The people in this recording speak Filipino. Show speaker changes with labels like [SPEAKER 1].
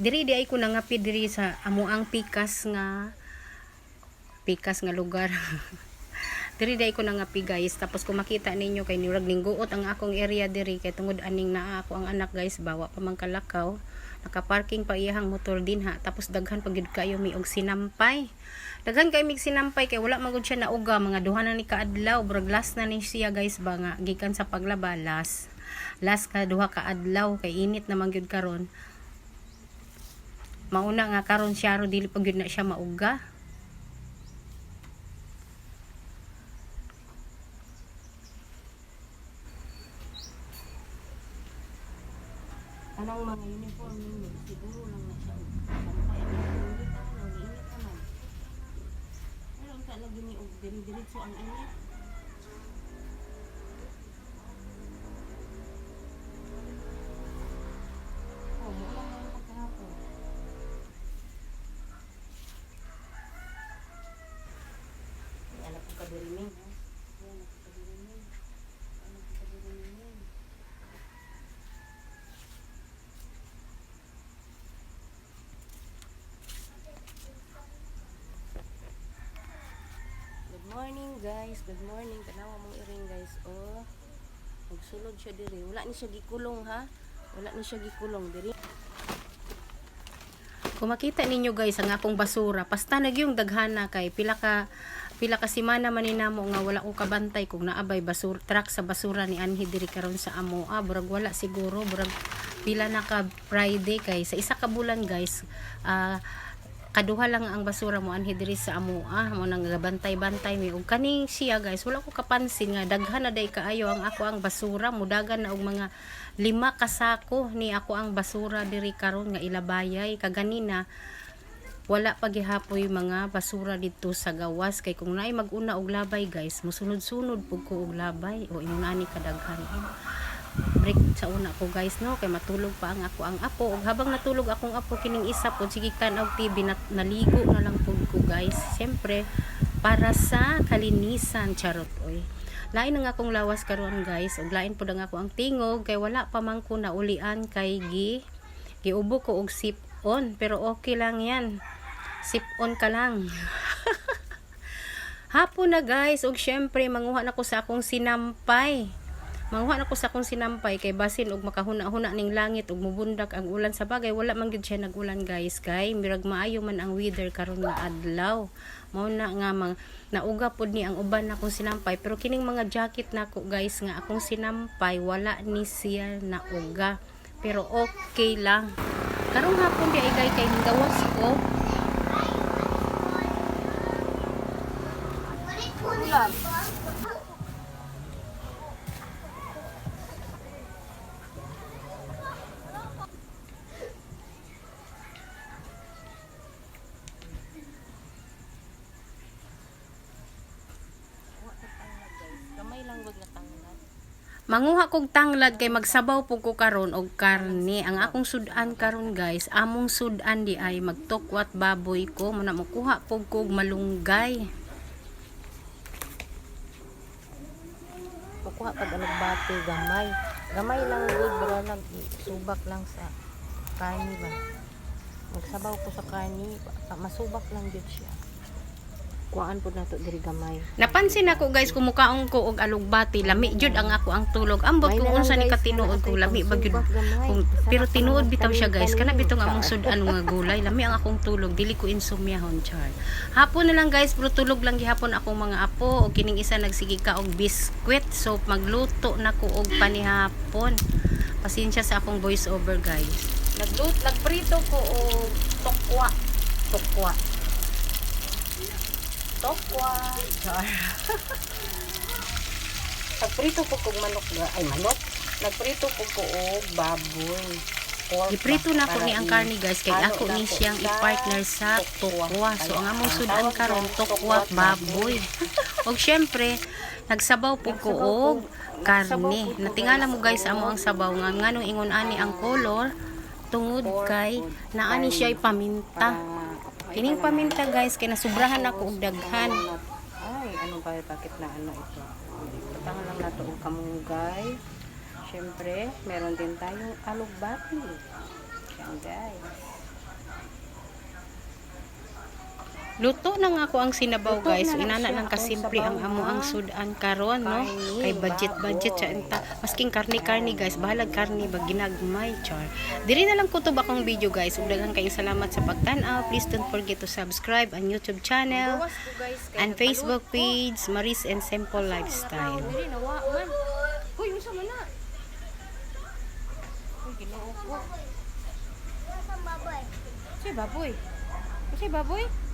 [SPEAKER 1] diri di ay ko nangapi diri sa amuang pikas nga pikas nga lugar. diri di ay ko nangapi guys. Tapos kung makita ninyo kay nurag ningguot ang akong area diri kay tungod aning naa ako ang anak guys bawa pa man kalakaw. Nakaparking pa iyahang motor din ha. Tapos daghan pag yun kayo mi og sinampay. Daghan kay mig sinampay kay wala man gud siya nauga mga duha na ni kaadlaw brag last na ni siya guys ba nga gikan sa paglaba last. Last ka duha ka adlaw kay init naman gyud karon mauna nga karon siya ro dili pa gyud na siya mauga Anong mga uniform ninyo? Siguro lang na siya sampay. Ang init ano, init naman. Pero ang lagi ni og diri-diretso ang init. Good morning guys, good morning. Tanawa mong iring guys. Oh, magsulod siya diri. Wala ni siya gikulong ha. Wala ni siya gikulong diri. Kung makita ninyo guys ang akong basura, pasta nag yung daghana kay pila ka pila ka semana man ninamo nga wala ko kabantay kung naabay basura truck sa basura ni Anhi diri karon sa amo. Ah, burag wala siguro, burag pila na ka Friday kay sa isa ka bulan guys. Ah, kaduha lang ang basura mo anhi diri sa amo ah mo nang gabantay-bantay mi ug kaning siya guys wala ko kapansin nga daghan na day kaayo ang ako ang basura mudagan na og mga lima ka sako ni ako ang basura diri karon nga ilabayay kaganina wala pa gihapoy mga basura dito sa gawas. Kay kung naay maguna og labay guys musunod-sunod pug ko og labay. O inunani kadaghan. Break sa una ko guys no? Kay matulog pa ang ako ang apo. Ug habang natulog akong apo kining isa po sige tanaw TV na, naligo na lang po ko guys. Siyempre para sa kalinisan charot oy. Lain ang akong lawas karon guys. Ug lain pud ang ako ang tingog. Kay wala pa man ko naulian kay gi giubo ko og sip on. Pero okay lang yan sip on ka lang. Hapon na guys. Ug syempre manguha na ko sa akong sinampay. Manguha na ko sa akong sinampay kay basin og makahuna-huna ning langit ug mubundak ang ulan. Sa bagay wala man gyud siya nagulan guys. Kay mirag maayo man ang weather karon nga adlaw. Mao na nga mang nauga pod ni ang uban na akong sinampay. Pero kining mga jacket nako guys nga akong sinampay wala ni siya nauga. Pero okay lang. Karong hapon di ay kay kay ko Manguha kog tanglad kay magsabaw pug ko karon og karne. Ang akong sudan karon guys, among sudan di ay magtokwat baboy ko muna makuha pug kog malunggay.
[SPEAKER 2] Kukuha pag alugbate, gamay. Gamay lang good, bro. Nag subak lang sa kani ba. Magsabaw ko sa kani, masubak lang jud siya. Kuhaan po na to diri gamay.
[SPEAKER 1] Napansin ako guys kumukaon ko og alugbati, lami jud ang ako ang tulog. Ambot kung unsa ni katinuod ko lami ba gyud. pero tinuod bitaw siya guys. Kana
[SPEAKER 2] tanim-tanim,
[SPEAKER 1] bitong among
[SPEAKER 2] char.
[SPEAKER 1] sudan mga gulay, lami ang akong tulog, dili ko insomniahon char. Hapon na lang guys, pero tulog lang gihapon akong mga apo og kining isa nagsige ka og biskwit. So magluto na ko og panihapon. Pasensya sa akong voice over guys. Naglut nagprito ko og tokwa. Tokwa. Tokwa. Char. Nagprito po kog manok ga- ay manok. Nagprito po ko og baboy. Pork Iprito na ko ni ang karni guys kay
[SPEAKER 2] ano
[SPEAKER 1] ako ni siyang i-partner sa
[SPEAKER 2] tokwa.
[SPEAKER 1] So ang among sudan karon tokwa baboy. og syempre nagsabaw po ko og karne. Natingala mo guys amo ang sabaw nga nganong ingon ani ang color tungod kay naani
[SPEAKER 2] karne.
[SPEAKER 1] siya paminta. Kining paminta guys kay nasubrahan ako og daghan.
[SPEAKER 2] Ay, ano ba bakit na ano ito? Patangan lang nato og kamunggay. Siyempre, meron din tayong alugbati. Yan guys.
[SPEAKER 1] Luto na nga ako ang sinabaw
[SPEAKER 2] Luto
[SPEAKER 1] guys.
[SPEAKER 2] na na
[SPEAKER 1] Inana
[SPEAKER 2] Ang
[SPEAKER 1] kasimple ang amo ang sudan karon no. Kay budget
[SPEAKER 2] baboy.
[SPEAKER 1] budget siya enta. Masking karni karni guys, bahalag karni ba ginagmay char. Diri na lang kutob akong video guys. Ug daghan kayong salamat sa pagtan-aw. Please don't forget to subscribe ang YouTube channel and Facebook page Maris and Simple Lifestyle.
[SPEAKER 2] Hoy, unsa man na? Hoy, ginoo ko. Si baboy. Si baboy?